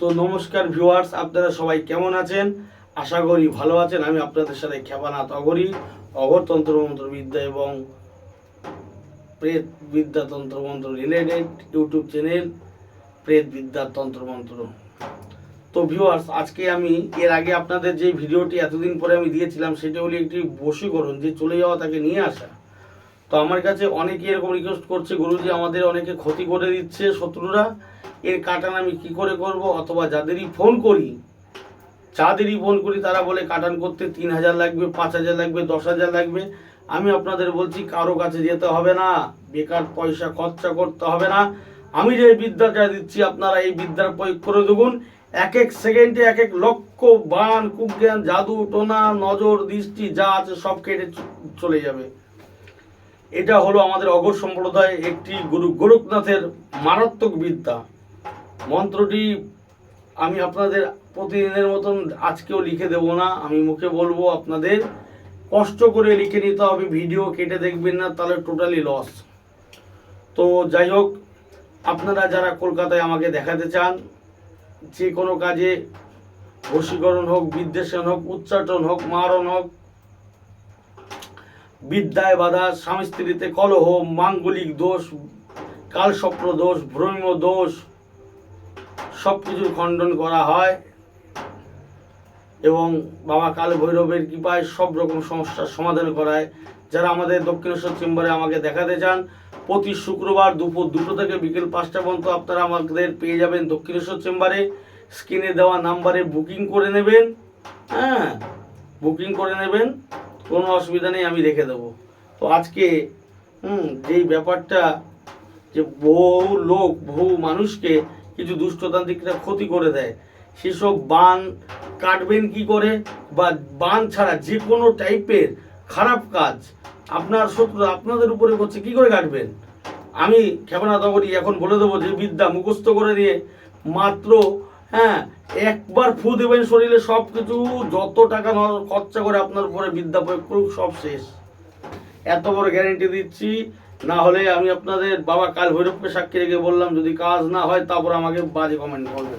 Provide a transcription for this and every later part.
তো নমস্কার ভিউয়ার্স, আপনারা সবাই কেমন আছেন? আশা করি ভালো আছেন। আমি আপনাদের সাথে ক্ষেপানাথ অগরি অগরতন্ত্র মন্ত্র বিদ্যা এবং প্রেত বিদ্যা তন্ত্র মন্ত্র রিলেটেড ইউটিউব চ্যানেল প্রেত বিদ্যা তন্ত্র মন্ত্র। তো ভিউয়ার্স, আজকে আমি, এর আগে আপনাদের যে ভিডিওটি এতদিন পরে আমি দিয়েছিলাম, সেটা হলো একটি বশীকরণ, যে চলে যাওয়া তাকে নিয়ে আসা। তো আমার কাছে অনেকে এরকম রিকোয়েস্ট করছে, গুরুজি, আমাদের অনেকে ক্ষতি করে দিচ্ছে শত্রুরা। এর কাটান আমি কি করে করব? অথবা যাদেরই ফোন করি, যাদেরই ফোন করি, তারা বলে কাটান করতে তিন হাজার লাগবে, পাঁচ হাজার লাগবে, দশ হাজার লাগবে। আমি আপনাদের বলছি, কারও কাছে যেতে হবে না। বেকার পয়সা খরচা করতে হবে না। আমি যে বিদ্যাটা দিচ্ছি, আপনারা এই বিদ্যার প্রয়োগ করে দেবুন এক এক সেকেন্ডে এক এক লক্ষ বান কুজ্ঞান জাদু, টোনা, নজর, দৃষ্টি, যা আছে সব কেটে চলে যাবে। এটা হলো আমাদের অগর সম্প্রদায় একটি গুরু গোরখনাথের মারাত্মক বিদ্যা। মন্ত্রটি আমি আপনাদের প্রতিদিনের মতন আজকেও লিখে দেব না, আমি মুখে বলব আপনাদের, কষ্ট করে লিখে নিতে হবে, ভিডিও কেটে দেখবেন না, তাহলে টোটালি লস তো যাই হোক, আপনারা যারা কলকাতায় আমাকে দেখাতে চান, যে কোনো কাজে বশীকরণ হোক, বিদ্বেষণ হোক উচ্চাটন হোক, মারণ হোক বিদ্যায় বাধা, স্বামী স্ত্রীতে কলহ, মাঙ্গলিক দোষ কালস্বপ্ন দোষ ভ্রম দোষ সব কিছুর খণ্ডন করা হয় এবং বাবা কাল ভৈরবের কৃপায় সব রকম সমস্যার সমাধান করায়। যারা আমাদের দক্ষিণেশ্বর চেম্বারে আমাকে দেখাতে চান, প্রতি শুক্রবার দুপুর দুটো থেকে বিকেল পাঁচটা পর্যন্ত আপনারা আমাদের পেয়ে যাবেন দক্ষিণেশ্বর চেম্বারে। স্ক্রিনে দেওয়া নাম্বারে বুকিং করে নেবেন। হ্যাঁ বুকিং করে নেবেন। কোনো অসুবিধা নেই, আমি রেখে দেবো। তো আজকে, হুম, যেই ব্যাপারটা যে বহু লোক, বহু মানুষকে কিছু দুষ্টতান্ত্রিকরা ক্ষতি করে দেয়, সেসব বান কাটবেন কি করে? বা বান ছাড়া যে কোনো টাইপের খারাপ কাজ আপনার শত্রু আপনাদের উপরে করছে কি করে কাটবেন? আমি ক্ষেপণা এখন বলে দেবো যে বিদ্যা মুখস্থ করে দিয়ে মাত্র হ্যাঁ। একবার ফু দেবেন শরীরে সব কিছু যত টাকা খরচা করে আপনার উপরে বিদ্যা প্রয়োগ করুক, সব শেষ। এত বড় গ্যারেন্টি দিচ্ছি, না হলে আমি আপনাদের বাবা কাল ভৈরবকে সাক্ষী রেখে বললাম, যদি কাজ না হয়, তারপর আমাকে বাজে কমেন্ট করবে।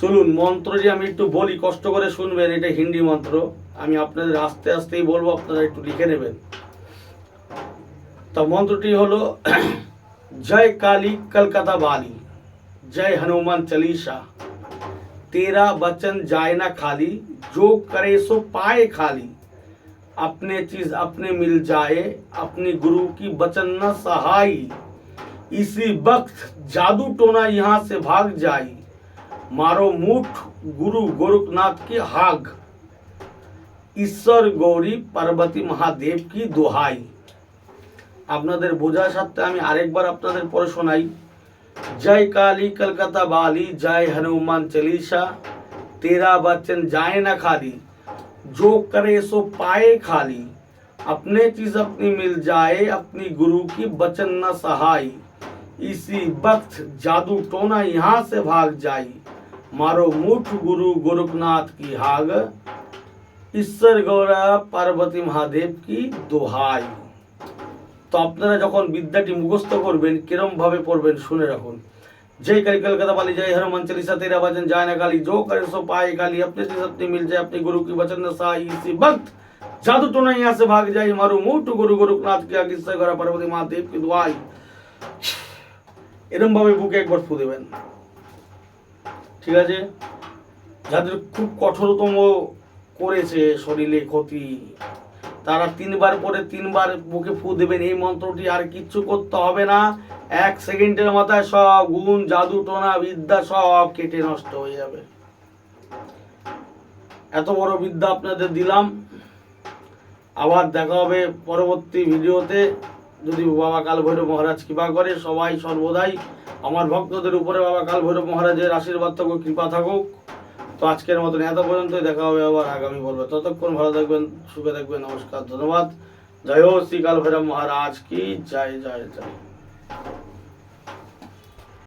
চলুন, মন্ত্রটি আমি একটু বলি, কষ্ট করে শুনবেন, এটা হিন্দি মন্ত্র। আমি আপনাদের আস্তে আস্তেই বলব, আপনারা একটু লিখে নেবেন। তো মন্ত্রটি হলো, জয় কালী কলকাতা বালি जय हनुमान चालीसा तेरा वचन जाए ना खाली जो करे सो पाए खाली अपने चीज अपने मिल जाए अपने गुरु की वचन न सहाय इसी वक्त जादू टोना यहाँ से भाग जाई मारो मुठ गुरु गोरखनाथ की हाग ঈশ্বর গৌরী পার্বতী মহাদেব কি দোহাই আপনাদের বোঝার সাথে আমি আরেকবার আপনাদের পরে শোনাই जय काली कलकत्ता बाली, जय हनुमान चालीसा। तेरा बचन जाए न खाली, जो करे सो पाए खाली। अपने चीज़ अपनी मिल जाए, अपनी गुरु की बचन न सहाय इसी वक्त जादू टोना यहाँ से भाग जाई। मारो मुठ गुरु गोरखनाथ की हाग, ईश्वर गौरा पार्वती महादेव की दोहाई। তো আপনারা যখন বিদ্যাটি মুখস্থ করবেন কিরম ভাবে পড়বেন শুনে রাখুন जय करी कलकत्ता वाली जय हनुमान चालीसा तेरा वचन जाय ना काली जो करे सो पाए काली अपने से सत्य मिल जाए अपने गुरु की वचन न साई इसी वक्त जादू टोना यहाँ से भाग जाए मारो मुठ गुरु गोरखनाथ के आगे से गरा पार्वती महादेव की दुआई এরম ভাবে বুকে একবার ফু দেবেন ঠিক আছে যাদের খুব কঠোরতম করেছে শরীরে ক্ষতি তারা তিনবার পরে তিনবার বুকে ফু দেবেন। এই মন্ত্রটি আর কিচ্ছু করতে হবে না। এক সেকেন্ডের মাথায় সব গুণ, জাদু, টোনা, বিদ্যা সব কেটে নষ্ট হয়ে যাবে। এত বড় বিদ্যা আপনাদের দিলাম। আবার দেখা হবে পরবর্তী ভিডিওতে। যদি বাবা কাল ভৈরব মহারাজ কৃপা করে, সবাই সর্বদাই আমার ভক্তদের উপরে বাবা কাল ভৈরব মহারাজের আশীর্বাদ থাকুক, কৃপা থাকুক। তো আজকের মতন এত পর্যন্তই দেখা হবে আবার আগামী বলবে ততক্ষণ ভালো থাকবেন, সুখে থাকবেন, নমস্কার, ধন্যবাদ। জয় হোক শ্রী কাল ভৈরব মহারাজ, কি জয় জয় জয়।